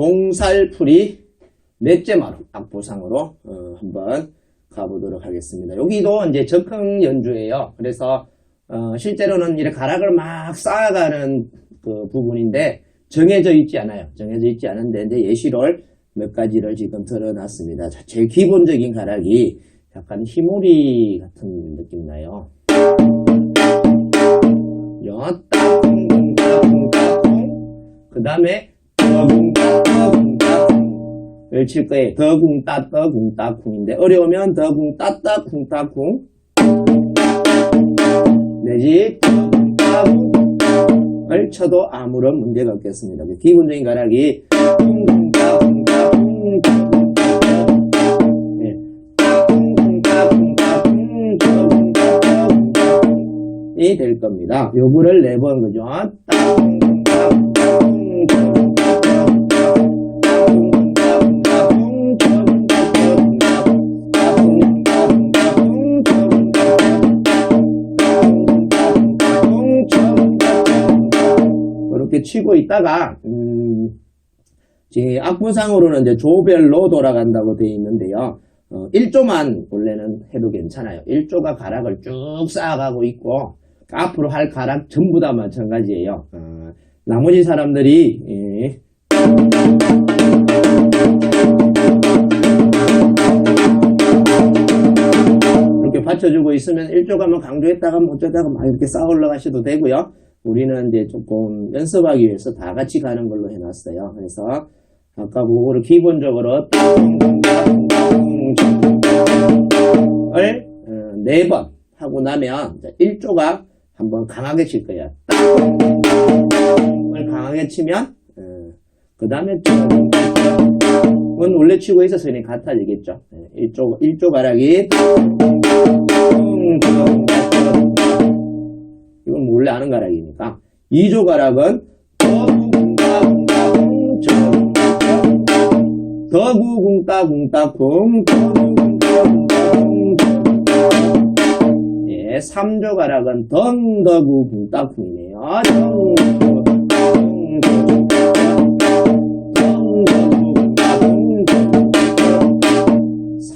동살풀이 넷째 마루 악보상으로 어, 한번 가보도록 하겠습니다. 여기도 이제 적흥 연주예요. 그래서 어, 실제로는 이렇게 가락을 막 쌓아가는 그 부분인데 정해져 있지 않아요. 정해져 있지 않은데 이제 예시를 몇 가지를 지금 들어놨습니다. 자, 제일 기본적인 가락이 약간 희모리 같은 느낌 나요. 그 다음에 을 칠 거예요. 더궁 따떠궁 따쿵인데 어려우면 더궁 따따 쿵 따쿵 내지 을 쳐도 아무런 문제가 없겠습니다. 기본적인 가락이 이될 겁니다. 요거를 네 번 그죠? 치고 있다가 음, 제 악보상으로는 이제 조별로 돌아간다고 되어 있는데요. 어, 1조만 원래는 해도 괜찮아요. 1조가 가락을 쭉 쌓아가고 있고 앞으로 할 가락 전부 다 마찬가지예요. 어, 나머지 사람들이 예, 이렇게 받쳐주고 있으면 1조가만 강조했다가 뭐 어쩌다가 막 이렇게 쌓아 올라가셔도 되고요. 우리는 이제 조금 연습하기 위해서 다 같이 가는 걸로 해놨어요. 그래서 아까 그거를 기본적으로 을 어, 네번 하고 나면 1조가 한번 강하게 칠 거야. 을 강하게 치면 그 다음에 은 원래 치고 있었으니 같아지겠죠. 1조, 1조 가락이 원래 아는 가락이니까 2조 가락은 더구궁따궁따쿵 예, 3조 가락은 덩더구궁따쿵이네요.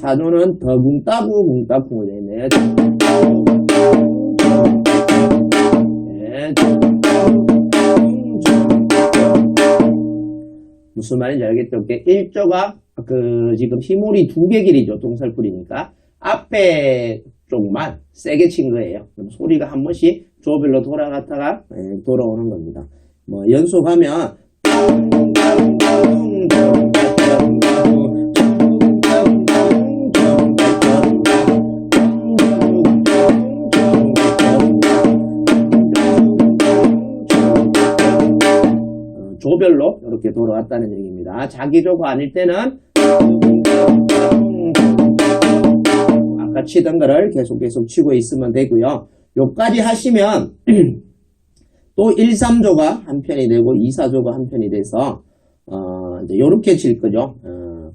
사조는 더궁따구궁따쿵을 내네. 네. 무슨 말인지 알겠죠? 이렇게 1조가 그 지금 희물이 두 개 길이죠. 동살풀이니까 앞에 쪽만 세게 친 거예요. 그럼 소리가 한 번씩 조별로 돌아갔다가 예, 돌아오는 겁니다. 뭐 연속하면 이렇게 돌아왔다는 얘기입니다. 자기조가 아닐 때는 아까 치던 거를 계속 계속 치고 있으면 되고요. 요까지 하시면 또 1, 3조가 한 편이 되고 2, 4조가 한 편이 돼서 어, 이제 요렇게 칠 거죠. 어.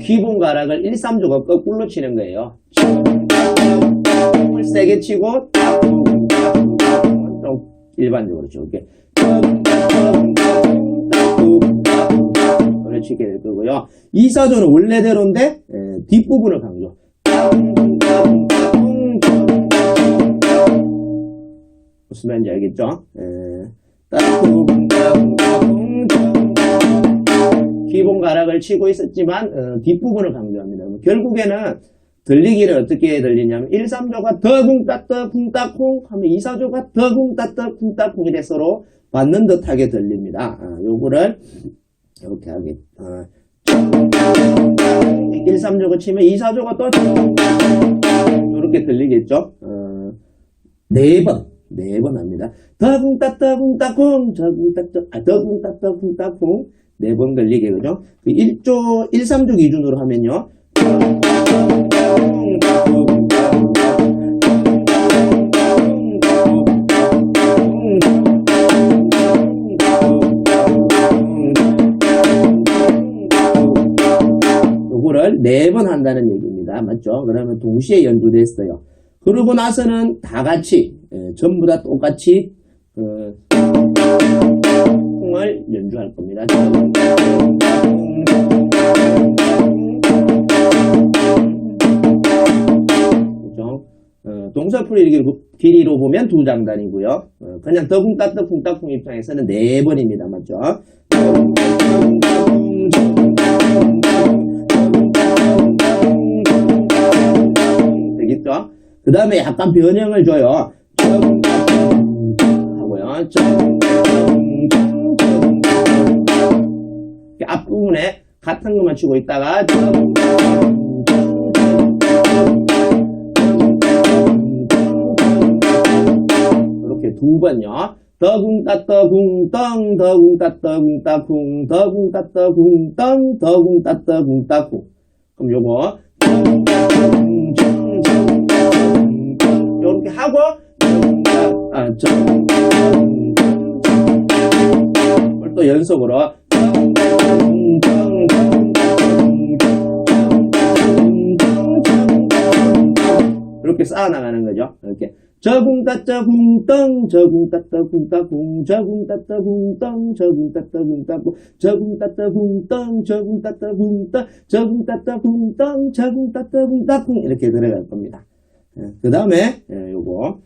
기본 가락을 1, 3조가 거꾸로 치는 거예요. 을 세게 치고 좀 일반적으로 이렇게 노래 치게 될 거고요. 2, 4조는 원래대로인데 에, 뒷부분을 강조. 무슨 말인지 알겠죠? 에, 기본 가락을 치고 있었지만 어, 뒷부분을 강조합니다. 결국에는 들리기를 어떻게 들리냐면 1, 3조가 더궁따떠 쿵따쿵 하면 2, 4조가 더궁따떠 쿵따쿵 이래 서로 받는 듯하게 들립니다. 아, 요거를 이렇게 하게 아, 1, 3조가 치면 2, 4조가 또 이렇게 들리겠죠. 어, 네 번, 네 번 합니다. 더궁따떠 쿵따쿵 더궁따떠 아, 더궁따떠 쿵따쿵 네 번 걸리게 그죠? 그 1조 1, 3조 기준으로 하면요. 요거를 네 번 한다는 얘기입니다. 맞죠? 그러면 동시에 연주됐어요. 그러고 나서는 다 같이 예, 전부 다 똑같이 그 콩을 연주할 겁니다. 그죠? 어, 동서풀이 길이- 길이로 보면 두 장단이고요. 어, 그냥 궁따쿵 입장에서는 네 번입니다. 맞죠? 그 다음에 약간 변형을 줘요. 하고요. 앞부분에 같은 것만 치고 있다가 이렇게 두 번요. 더궁따 더궁덩 더궁따 더궁따궁 더궁따 더궁덩 더궁따 더궁따궁 그럼 요거 하고 또 연속으로 이렇게 쌓아 나가는 거죠. 이렇게 저궁 따따 궁덩 저궁 따따 궁따궁 저궁 따따 궁덩 저궁 따따 궁따궁 저궁 따따 궁덩 저궁 따따 궁덩 저궁 따따 궁덩 저궁 따따 궁따궁 이렇게 들어갈 겁니다. 그 다음에 요거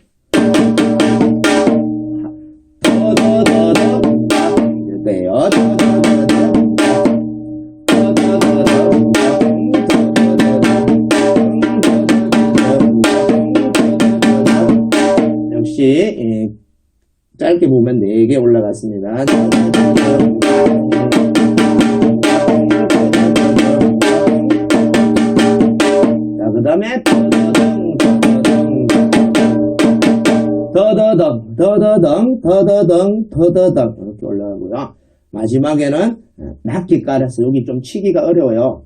더더더더 이럴 거예요. 역시 예, 짧게 보면 4개 올라갔습니다. 자, 그 다음에 더더덩, 더더덩, 더더덩, 더더덩 이렇게 올라가고요. 마지막에는 어, 낮게 깔아서 여기 좀 치기가 어려워요.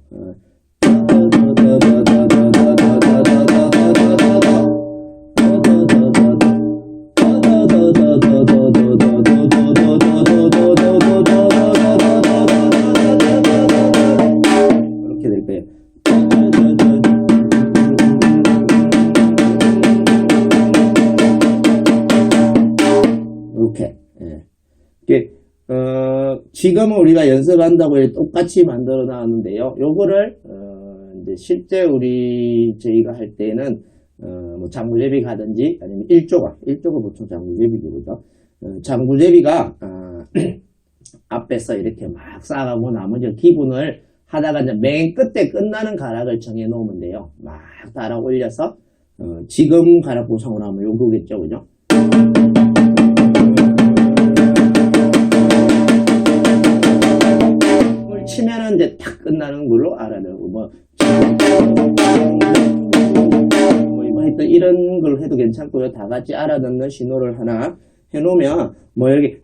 지금은 우리가 연습한다고 똑같이 만들어 놨는데요. 요거를, 어, 이제 실제 우리, 저희가 할 때는, 어, 뭐 장구제비 가든지 아니면 일조가, 일조가 보통 장구제비고, 그죠? 어, 장구제비가, 아, 앞에서 이렇게 막 쌓아가고 나머지 기분을 하다가 이제 맨 끝에 끝나는 가락을 정해 놓으면 돼요. 막 달아 올려서, 어, 지금 가락 구성을 하면 요거겠죠, 그죠? 치면은 이제 탁 끝나는 걸로 알아내고 뭐, 뭐 하여튼 이런 걸 해도 괜찮고요. 다 같이 알아듣는 신호를 하나 해놓으면 뭐 여기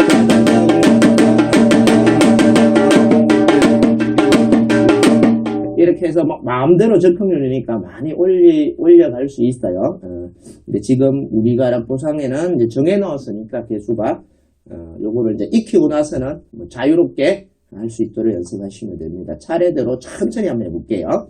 이렇게 해서 막 마음대로 적응률이니까 많이 올리, 올려갈 수 있어요. 어, 근데 지금 우리가 보상에는 이제 정해 넣었으니까 개수가 어, 요거를 이제 익히고 나서는 뭐 자유롭게 할 수 있도록 연습하시면 됩니다. 차례대로 천천히 한번 해볼게요.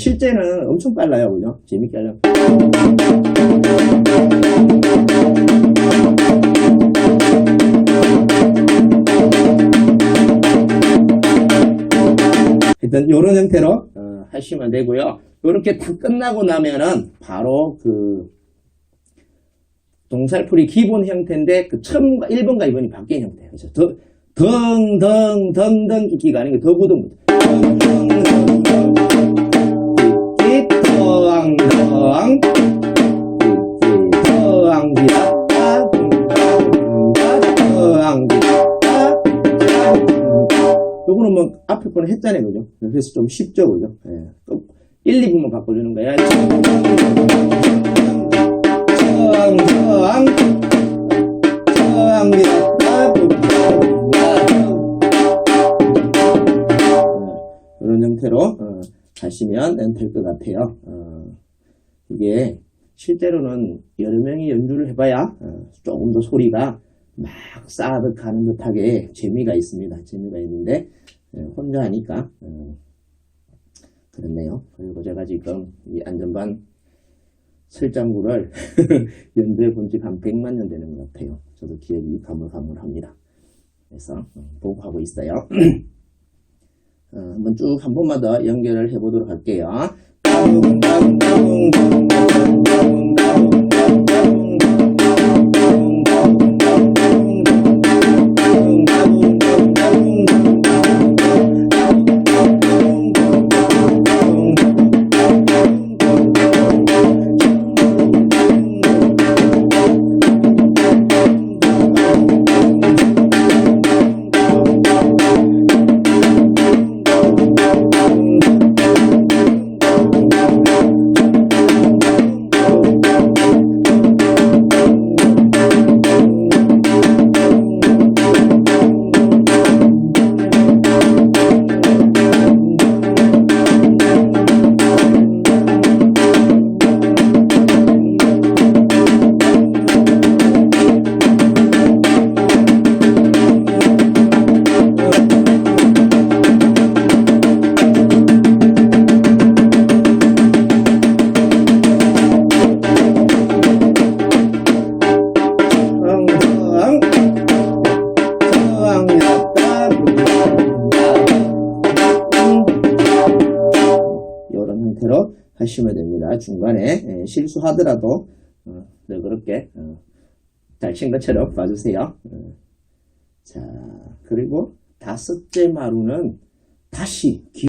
실제는 엄청 빨라요, 그죠? 재밌게 하려면. 일단 이런 형태로 어, 하시면 되고요. 이렇게 다 끝나고 나면은 바로 그 동살풀이 기본 형태인데 그 처음과 1번과 2번이 바뀐 형태예요. 그래서 더, 덩, 덩, 덩, 덩 끼기가 아니고 더구덩. 덩, 덩, 덩, 덩. 요거는 뭐 앞에 거는 했잖아요, 그죠? 그래서 좀 쉽죠, 그죠? 예. 1, 2분만 바꿔주는 거야. 이런 형태로 어, 하시면 될 것 같아요. 어, 이게 실제로는 여러 명이 연주를 해봐야 어, 조금 더 소리가 막 쌓아득 가는 듯하게 재미가 있습니다. 재미가 있는데 어, 혼자 하니까 어, 그렇네요. 그리고 제가 지금 이 안전반 설장구를 연주해 본 지가 한 100만 년 되는 것 같아요. 저도 기억이 가물가물합니다. 그래서 어, 보고 하고 있어요. 어, 한번 쭉한더 연결을 해보도록 할게요. 하시면 됩니다. 중간에 예, 실수하더라도 어, 너그럽게 어, 잘친 것처럼 봐주세요. 어. 자 그리고 다섯째 마루는 다시